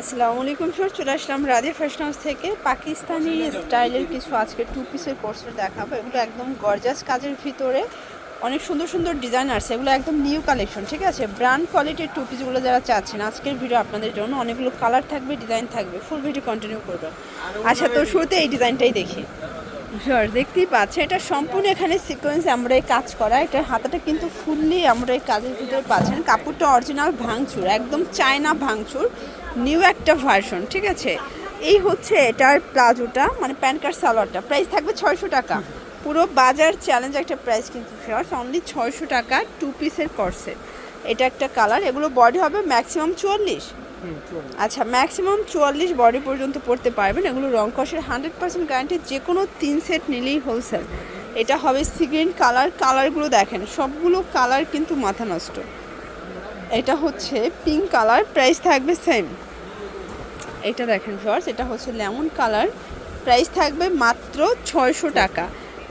আসসালামু আলাইকুম স্যার চলে আসলাম রাধে ফ্যাশন হাউস থেকে। পাকিস্তানি স্টাইলের কিছু আজকে টু পিসের কোর্সের দেখাবো। এগুলো একদম গর্জাস কাজের ভিতরে। অনেক সুন্দর সুন্দর ডিজাইন আছে এগুলো একদম নিউ কালেকশন ঠিক আছে? ব্র্যান্ড কোয়ালিটির টু পিসগুলো যারা চাচ্ছেন, আজকের ভিডিও আপনাদের জন্য অনেকগুলো কালার থাকবে ডিজাইন থাকবে। ফুল ভিডিও কন্টিনিউ করবে আচ্ছা তো শুরুতে এই ডিজাইনটাই দেখি। শিওর দেখতেই পাচ্ছে এটা সম্পূর্ণ এখানে সিকোয়েন্স আমরা কাজ করা। এটার হাতাটা কিন্তু ফুললি আমরা এই কাজের ভিতরে পাচ্ছেন। কাপড়টা অরিজিনাল ভাঙচুর, একদম চায়না ভাঙচুর নিউ একটা ভার্সন ঠিক আছে? এই হচ্ছে এটার প্লাজোটা মানে প্যান্ট কার্ড সালোয়ারটা। প্রাইস থাকবে ছয়শো টাকা। পুরো বাজার চ্যালেঞ্জ একটা প্রাইস কিন্তু ফেয়ার্স অনলি ছয়শো টাকা টু পিসের কর্সেট এটা একটা কালার এগুলো বডি হবে ম্যাক্সিমাম চুয়াল্লিশ। আচ্ছা ম্যাক্সিমাম চুয়াল্লিশ বডি পর্যন্ত পড়তে পারবেন। এগুলো রং কষের হান্ড্রেড পার্সেন্ট গ্যারান্টি যে কোনো তিন সেট নিলেই হোলসেল এটা হবে সিগ্রিন কালার কালারগুলো দেখেন, সবগুলো কালার কিন্তু মাথা নষ্ট। এটা হচ্ছে পিঙ্ক কালার প্রাইস থাকবে সেম এটা দেখেন ফার্স এটা হচ্ছে লেমন কালার প্রাইস থাকবে মাত্র ছয়শো টাকা।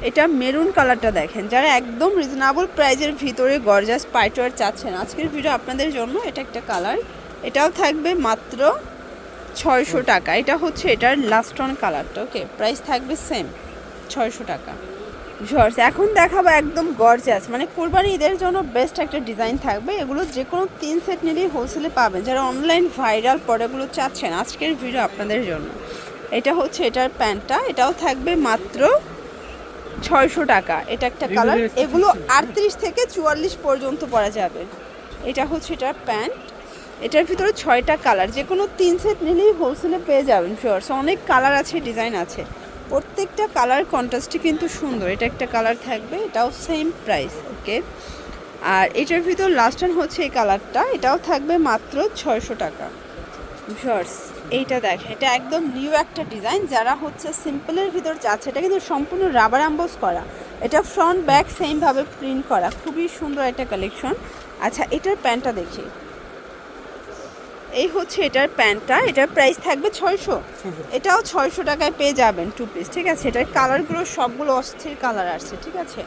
এটা মেরুন কালারটা দেখেন। যারা একদম রিজনেবল প্রাইজের ভিতরে গর্জাস পাইটওয়ার চাচ্ছেন, আজকের ভিডিও আপনাদের জন্য এটা একটা কালার এটাও থাকবে মাত্র ছয়শো টাকা। এটা হচ্ছে এটার লাস্ট অন কালারটা ওকে প্রাইস থাকবে সেম ছয়শো টাকা। জর্জ এখন দেখাবো একদম গর্জাস মানে কোরবানি ঈদের জন্য বেস্ট একটা ডিজাইন থাকবে। এগুলো যে কোনো তিন সেট নিলেই হোলসেলে পাবেন। যারা অনলাইন ভাইরাল প্রোডাক্টগুলো চাচ্ছেন আজকের ভিডিও আপনাদের জন্য। এটা হচ্ছে এটার প্যান্টটা এটাও থাকবে মাত্র ছয়শো টাকা। এটা একটা কালার এগুলো আটত্রিশ থেকে চুয়াল্লিশ পর্যন্ত পরা যাবে। এটা হচ্ছে এটার প্যান্ট। এটার ভিতরে ছয়টা কালার যে কোনো তিন সেট নিলেই হোলসেলে পেয়ে যাবেন ফিওর্স অনেক কালার আছে ডিজাইন আছে। প্রত্যেকটা কালার কন্ট্রাস্টই কিন্তু সুন্দর। এটা একটা কালার থাকবে, এটাও সেম প্রাইস ওকে আর এটার ভিতর লাস্ট ওয়ান হচ্ছে এই কালারটা এটাও থাকবে মাত্র ছয়শো টাকা শর্টস এইটা দেখেন এটা একদম নিউ একটা ডিজাইন যারা হচ্ছে সিম্পলের ভিতর যাচ্ছে, এটা কিন্তু সম্পূর্ণ রাবার অ্যাম্বোস করা। এটা ফ্রন্ট ব্যাক সেমভাবে প্রিন্ট করা। খুবই সুন্দর একটা কালেকশন আচ্ছা এটার প্যান্টটা দেখি। এই হচ্ছে এটার প্যান্টটা এটার প্রাইস থাকবে ছয়শো। এটাও ছয়শো টাকায় পেয়ে যাবেন টু পিস ঠিক আছে? এটার কালারগুলো সবগুলো অস্থির কালার আসছে ঠিক আছে?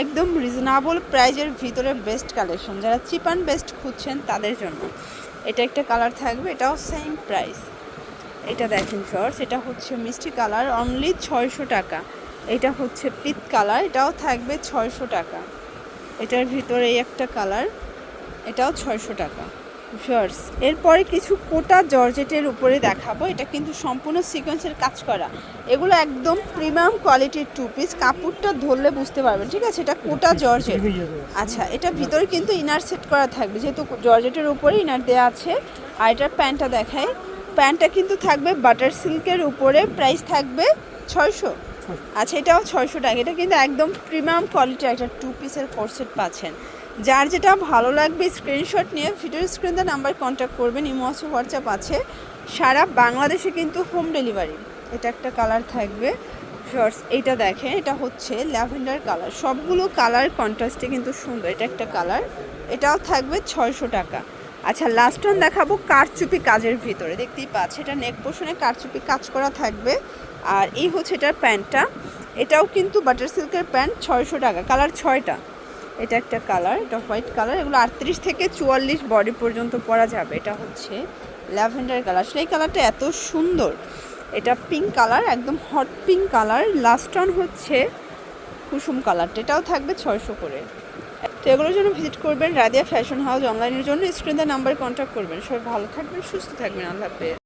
একদম রিজনেবল প্রাইজের ভিতরে বেস্ট কালেকশন যারা চিপ অ্যান্ড বেস্ট খুঁজছেন তাদের জন্য। এটা একটা কালার থাকবে এটাও সেম প্রাইস এটা দেখেন শর্টস এটা হচ্ছে মিষ্টি কালার অনলি ছয়শো টাকা। এটা হচ্ছে পিত কালার এটাও থাকবে ছয়শো টাকা। এটার ভিতরে এই একটা কালার এটাও ছয়শো টাকা। শর্টস এরপরে কিছু কোটা জর্জেটের উপরে দেখাবো। এটা কিন্তু সম্পূর্ণ সিকোয়েন্সের কাজ করা। এগুলো একদম প্রিমিয়াম কোয়ালিটির টু পিস কাপড়টা ধরলে বুঝতে পারবেন ঠিক আছে? এটা কোটা জর্জেট আচ্ছা এটা ভিতরে কিন্তু ইনার সেট করা থাকবে। যেহেতু জর্জেটের উপরে ইনার দেওয়া আছে আর এটার প্যান্টটা দেখায় প্যান্টটা কিন্তু থাকবে বাটার সিল্কের উপরে। প্রাইস থাকবে ছয়শো। আচ্ছা এটাও ছয়শো টাকা। এটা কিন্তু একদম প্রিমিয়াম কোয়ালিটির একটা টু পিসের কোর্সেট পাচ্ছেন। যার যেটা ভালো লাগবে স্ক্রিনশট নিয়ে ভিডিও স্ক্রিনে নাম্বার কন্ট্যাক্ট করবেন। ইমো আছে হোয়াটসঅ্যাপ আছে। সারা বাংলাদেশে কিন্তু হোম ডেলিভারি এটা একটা কালার থাকবে। শর্টস এটা দেখেন, এটা হচ্ছে ল্যাভেন্ডার কালার সবগুলো কালার কন্ট্রাস্টে কিন্তু সুন্দর, এটা একটা কালার এটাও থাকবে ছয়শো টাকা। আচ্ছা লাস্ট ওয়ান দেখাবো কারচুপি কাজের ভিতরে। দেখতেই পাচ্ছি, এটা নেক পোষণে কারচুপি কাজ করা থাকবে। আর এই হচ্ছে এটার প্যান্টটা। এটাও কিন্তু বাটার সিল্কের প্যান্ট ছয়শো টাকা। কালার ছয়টা। এটা একটা কালার এটা হোয়াইট কালার এগুলো আটত্রিশ থেকে চুয়াল্লিশ বডি পর্যন্ত পরা যাবে। এটা হচ্ছে ল্যাভেন্ডার কালার সেই কালারটা এত সুন্দর। এটা পিঙ্ক কালার একদম hot pink colour last one হচ্ছে কুসুম কালারটা এটাও থাকবে ছয়শো করে। তো এগুলোর জন্য ভিজিট করবেন। রাদিয়া ফ্যাশন হাউস অনলাইনের জন্য। স্ক্রিনে নাম্বার কন্ট্যাক্ট করবেন। সবাই ভালো থাকবেন, সুস্থ থাকবেন। আল্লাহ হাফেজ।